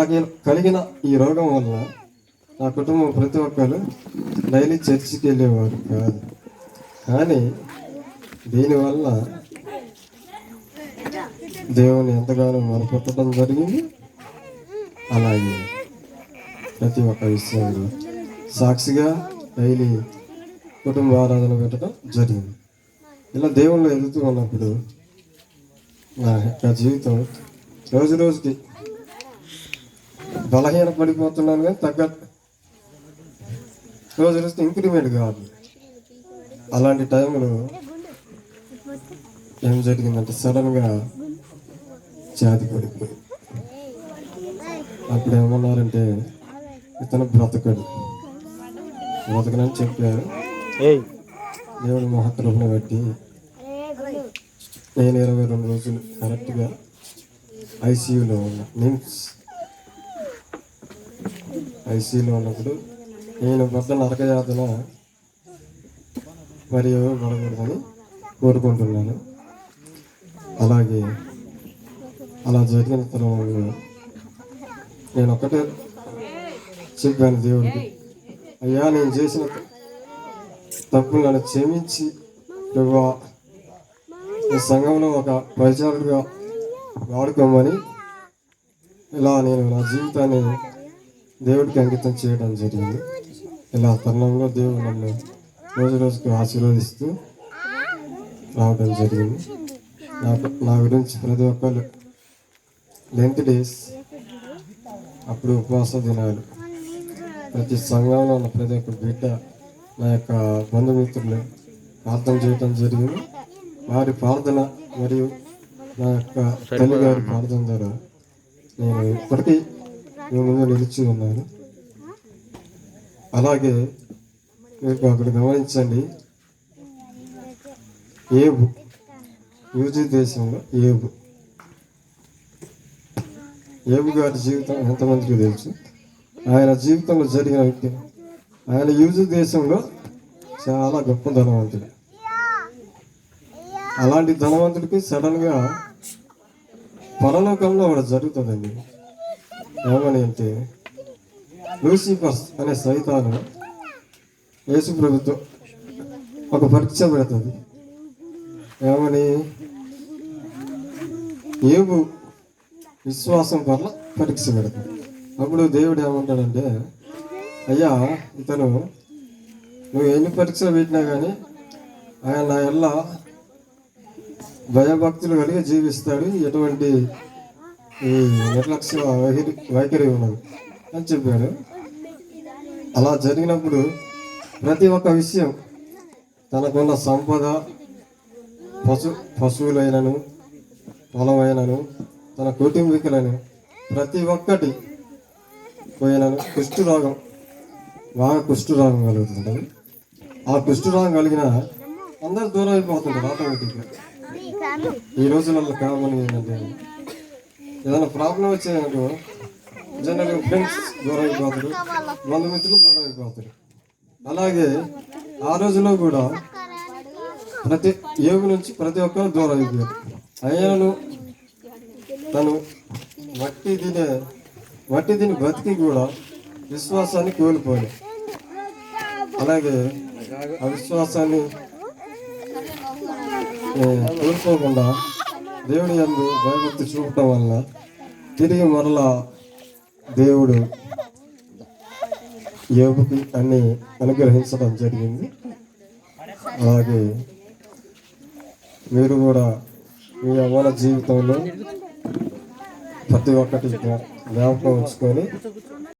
నాకు కలిగిన ఈ రోగం వల్ల నా కుటుంబం ప్రతి ఒక్కరు డైలీ చర్చికి వెళ్ళేవారు కాదు. కానీ దీనివల్ల దేవుని ఎంతగానో మొరపెట్టడం జరిగింది. అలాగే ప్రతి ఒక్క విషయంలో సాక్షిగా డైలీ కుటుంబ ఆరాధన పెట్టడం జరిగింది. ఇలా దేవుళ్ళు ఎదుగుతూ ఉన్నప్పుడు నా యొక్క జీవితం రోజు రోజుకి బలహీన పడిపోతున్నాను కానీ తగ్గ రోజు రోజుకి ఇంక్రిమెంట్ కాదు. అలాంటి టైంలో ఏం జరిగిందంటే సడన్గా చేతి పడిపోయి. అప్పుడు ఏమన్నారంటే ఇతను బ్రతకడు. బ్రతకనని చెప్పారు. దేవుడి మహత్రమును బట్టి నేను ఇరవై రెండు రోజులు కరెక్ట్గా ఐసీయూలో ఉన్నా. నిమ్స్ ఐసీలో ఉన్నప్పుడు నేను పెద్ద నరకయాతన మరియు పడకూడదని కోరుకుంటున్నాను. అలాగే అలా జరిగిన తరువాత నేను ఒకటే చెప్పాను దేవుడికి అయ్యా నేను చేసిన తప్పులు నన్ను క్షమించి ప్రభా ఈ సంఘంలో ఒక పరిచారుడిగా వాడుకోమని ఇలా నేను నా జీవితాన్ని దేవుడికి అంకితం చేయడం జరిగింది. ఇలా తరుణంలో దేవుడు నన్ను రోజు రోజుకు ఆశీర్వదిస్తూ రావడం జరిగింది. నాకు నా గురించి ప్రతి ఒక్కరు లెంత్ డేస్ అప్పుడు ఉపవాస దినాలు. ప్రతి సంఘంలో ఉన్న ప్రతి ఒక్క బిడ్డ నా యొక్క బంధుమిత్రులు ప్రార్థన చేయటం జరిగింది. వారి ప్రార్థన మరియు నా యొక్క తల్లి గారి ప్రార్థన ద్వారా నేను ఇప్పటికీ మీ నిలిచి ఉన్నారు. అలాగే మీరు అక్కడ గమనించండి. ఏబు యూజీ దేశంలో ఏబు. ఏబు గారి జీవితం ఎంతమందికి తెలుసు? ఆయన జీవితంలో జరిగిన వ్యక్తి. ఆయన యూజీ దేశంలో చాలా గొప్ప ధనవంతుడు. అలాంటి ధనవంతుడికి సడన్గా పరలోకంలో ఒకటి జరుగుతుందండి. ఏమని అంటే లూసిఫర్స్ అనే సైతాను యేసు ప్రభుత్వం ఒక పరీక్ష పెడుతుంది. ఏమని? ఏబు విశ్వాసం పట్ల పరీక్ష పెడుతుంది. అప్పుడు దేవుడు ఏమంటాడంటే అయ్యా ఇతను నువ్వు ఎన్ని పరీక్షలు పెట్టినా కానీ ఆయన నా ఎల్ల భయభక్తులు కలిగి జీవిస్తాడు. ఎటువంటి ఈ నిర్లక్ష్య వైఖరి వైఖరి ఉన్నది అని చెప్పాడు అలా జరిగినప్పుడు ప్రతి ఒక్క విషయం తనకున్న సంపద పశు పశువులైనను పొలమైనను తన కుటుంబీకులను ప్రతి ఒక్కటి పోయినను కుష్ఠురాగం బాగా కుష్ఠరోగం కలుగుతుంటుంది. ఆ కుష్ఠురాగం కలిగిన అందరు దూరం అయిపోతుంటారు ఆటోమేటిక్గా. ఈ రోజులలో కామన్ ఏంటంటే ఏదైనా ప్రాబ్లం వచ్చిందనుకో జనరల్ ఫ్రెండ్స్ దూరం అయిపోతారు బంధుమిత్రులు దూరం అయిపోతారు అలాగే ఆ రోజులో కూడా ప్రతి యోగి నుంచి ప్రతి ఒక్కరు దూరం అయిపోయారు అయ్యను తను మట్టి తినే మట్టి తిని బ్రతికి కూడా విశ్వాసాన్ని కోల్పోయాడు అలాగే ఆ విశ్వాసాన్ని కోల్పోకుండా దేవుని అందు భయభక్తి చూపటం వల్ల తిరిగి మరలా దేవుడు యోగుకి అన్ని అనుగ్రహించడం జరిగింది. అలాగే మీరు కూడా మీ యవ్వన జీవితంలో ప్రతి ఒక్కటి జ్ఞాపకం ఉంచుకొని